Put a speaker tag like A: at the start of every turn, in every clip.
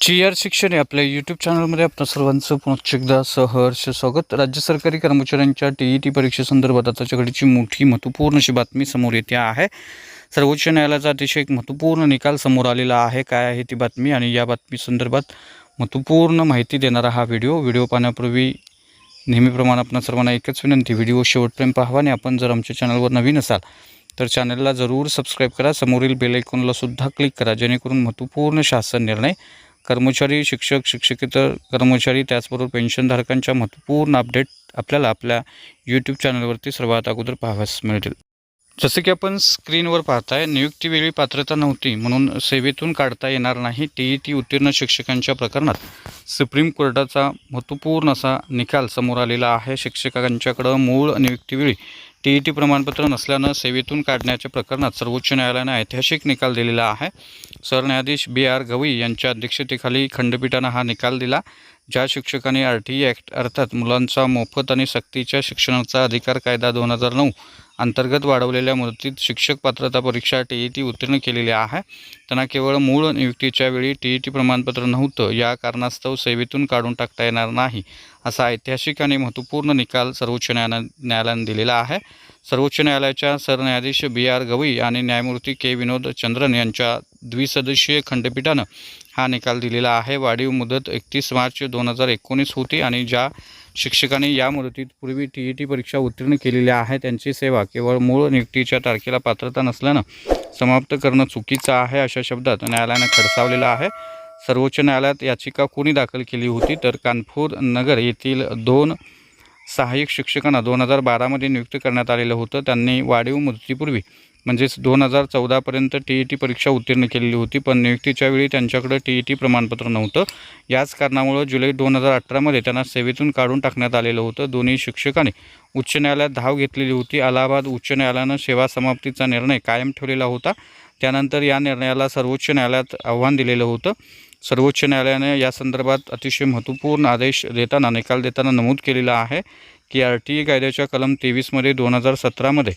A: जी R शिक्षण या आपल्या यूट्यूब चॅनलमध्ये आपल्या सर्वांचं पुनश्च एकदा सहर्ष स्वागत. राज्य सरकारी कर्मचाऱ्यांच्या टी ई टी परीक्षेसंदर्भात आताच्याकडची मोठी महत्त्वपूर्ण अशी बातमी समोर येते आहे. सर्वोच्च न्यायालयाचा अतिशय एक महत्त्वपूर्ण निकाल समोर आलेला आहे. काय आहे ती बातमी? आणि या बातमीसंदर्भात महत्त्वपूर्ण माहिती देणारा हा व्हिडिओ. व्हिडिओ पाहण्यापूर्वी नेहमीप्रमाणे आपण सर्वांना एकच विनंती व्हिडिओ शेवटपर्यंत पाहावा आणि आपण जर आमच्या चॅनलवर नवीन असाल तर चॅनलला जरूर सबस्क्राईब करा. समोरील बेल आयकॉनला सुद्धा क्लिक करा जेणेकरून महत्त्वपूर्ण शासन निर्णय कर्मचारी शिक्षक शिक्षकेतर कर्मचारी त्याचबरोबर पेन्शनधारकांच्या महत्त्वपूर्ण अपडेट आपल्याला आपल्या यूट्यूब चॅनलवरती सर्वात अगोदर पाहाव्यास मिळतील. जसे की आपण स्क्रीनवर पाहताय नियुक्तीवेळी पात्रता नव्हती म्हणून सेवेतून काढता येणार नाही टी ती टी उत्तीर्ण शिक्षकांच्या प्रकरणात. सुप्रीम कोर्टाचा महत्त्वपूर्ण असा निकाल समोर आलेला आहे. शिक्षकांच्याकडं मूळ नियुक्तीवेळी टी ई टी प्रमाणपत्र नसल्यानं सेवेतून काढण्याच्या प्रकरणात सर्वोच्च न्यायालयानं ऐतिहासिक निकाल दिलेला आहे. सरन्यायाधीश बी आर गवई यांच्या अध्यक्षतेखाली खंडपीठानं हा निकाल दिला. ज्या शिक्षकांनी आर टी ॲक्ट अर्थात मुलांचा मोफत आणि सक्तीच्या शिक्षणाचा अधिकार कायदा दोन हजार नऊ अंतर्गत वाढवलेल्या मुदतीत शिक्षक पात्रता परीक्षा टी ई टी उत्तीर्ण केलेली आहे. त्यांना केवळ मूळ नियुक्तीच्या वेळी टी ई टी प्रमाणपत्र नव्हतं या कारणास्तव सेवेतून काढून टाकता येणार नाही असा ऐतिहासिक आणि महत्त्वपूर्ण निकाल सर्वोच्च न्यायालय न्यायालयानं दिलेला आहे. सर्वोच्च न्यायालयाच्या सरन्यायाधीश बी आर गवई आणि न्यायमूर्ती के. विनोद चंद्रन यांच्या द्विसदस्यीय खंडपीठानं हा निकाल दिलेला आहे. वाढीव मुदत एकतीस मार्च दोन हजार एकोणीस होती आणि ज्या शिक्षकांनी या मुदतीपूर्वी टी ई टी परीक्षा उत्तीर्ण केलेली आहे त्यांची सेवा केवळ मूळ नियुक्तीच्या तारखेला पात्रता नसल्यानं समाप्त करणं चुकीचं आहे अशा शब्दात न्यायालयानं खडसावलेलं आहे. सर्वोच्च न्यायालयात याचिका कोणी दाखल केली होती? तर कानपूर नगर येथील दोन सहाय्यक शिक्षकांना दोन हजार बारामध्ये नियुक्त करण्यात आलेलं होतं. त्यांनी वाढीव मुदतीपूर्वी म्हणजेच दोन हजार चौदापर्यंत टी ई टी परीक्षा उत्तीर्ण केलेली होती पण नियुक्तीच्या वेळी त्यांच्याकडे टी ई टी प्रमाणपत्र नव्हतं. याच कारणामुळं जुलै दोन हजार अठरामध्ये त्यांना सेवेतून काढून टाकण्यात आलेलं होतं. दोन्ही शिक्षकांनी उच्च न्यायालयात धाव घेतलेली होती. अलाहाबाद उच्च न्यायालयानं सेवा समाप्तीचा निर्णय कायम ठेवलेला होता. त्यानंतर या निर्णयाला सर्वोच्च न्यायालयात आव्हान दिलेलं होतं. सर्वोच्च न्यायालयाने या संदर्भात अतिशय महत्त्वपूर्ण आदेश देताना निकाल देताना नमूद केलेला आहे की आर टी ई कायद्याच्या कलम तेवीसमध्ये दोन हजार सतरामध्ये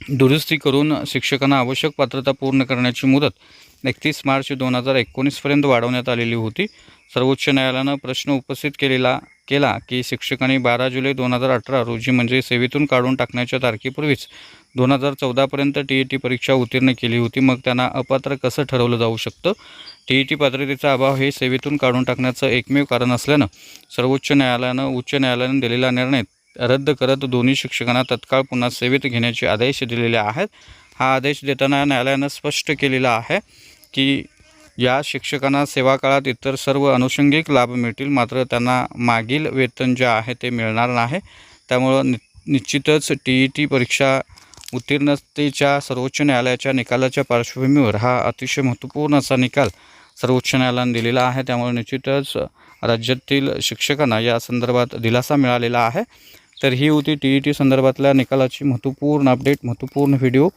A: दुरुस्ती करून शिक्षकांना आवश्यक पात्रता पूर्ण करण्याची मुदत एकतीस मार्च दोन हजार एकोणीसपर्यंत वाढवण्यात आलेली होती. सर्वोच्च न्यायालयानं प्रश्न उपस्थित केलेला केला की शिक्षकांनी बारा जुलै दोन हजार अठरा रोजी म्हणजे सेवेतून काढून टाकण्याच्या तारखेपूर्वीच दोन हजार चौदापर्यंत टी ई टी परीक्षा उत्तीर्ण केली होती. मग त्यांना अपात्र कसं ठरवलं जाऊ शकतं? टी ई टी पात्रतेचा अभाव हे सेवेतून काढून टाकण्याचं एकमेव कारण असल्यानं सर्वोच्च न्यायालयानं उच्च न्यायालयानं दिलेला निर्णय रद्द करत दोन्ही शिक्षकांना तत्काळ पुन्हा सेवेत घेण्याचे आदेश दिलेले आहेत. हा आदेश देताना न्यायालयानं स्पष्ट केलेला आहे की या शिक्षकांना सेवा काळात इतर सर्व अनुषंगिक लाभ मिळतील मात्र त्यांना मागील वेतन जे आहे ते मिळणार नाही. त्यामुळं नि निश्चितच टी ई टी परीक्षा उत्तीर्णतेच्या सर्वोच्च न्यायालयाच्या निकालाच्या पार्श्वभूमीवर हा अतिशय महत्त्वपूर्ण असा निकाल सर्वोच्च न्यायालयानं दिलेला आहे. त्यामुळे निश्चितच राज्यातील शिक्षकांना या संदर्भात दिलासा मिळालेला आहे. तर ही होती टी ई टी संदर्भातल्या निकालाची महत्त्वपूर्ण अपडेट महत्त्वपूर्ण व्हिडिओ.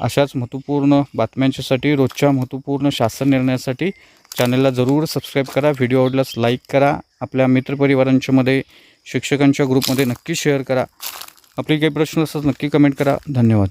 A: अशाच महत्त्वपूर्ण बातम्यांच्यासाठी रोजच्या महत्त्वपूर्ण शासन निर्णयासाठी चॅनलला जरूर सबस्क्राईब करा व्हिडिओ आवडल्यास लाईक करा आपल्या मित्रपरिवारांच्यामध्ये शिक्षकांच्या ग्रुपमध्ये नक्की शेअर करा. आपले काही प्रश्न असतात नक्की कमेंट करा. धन्यवाद.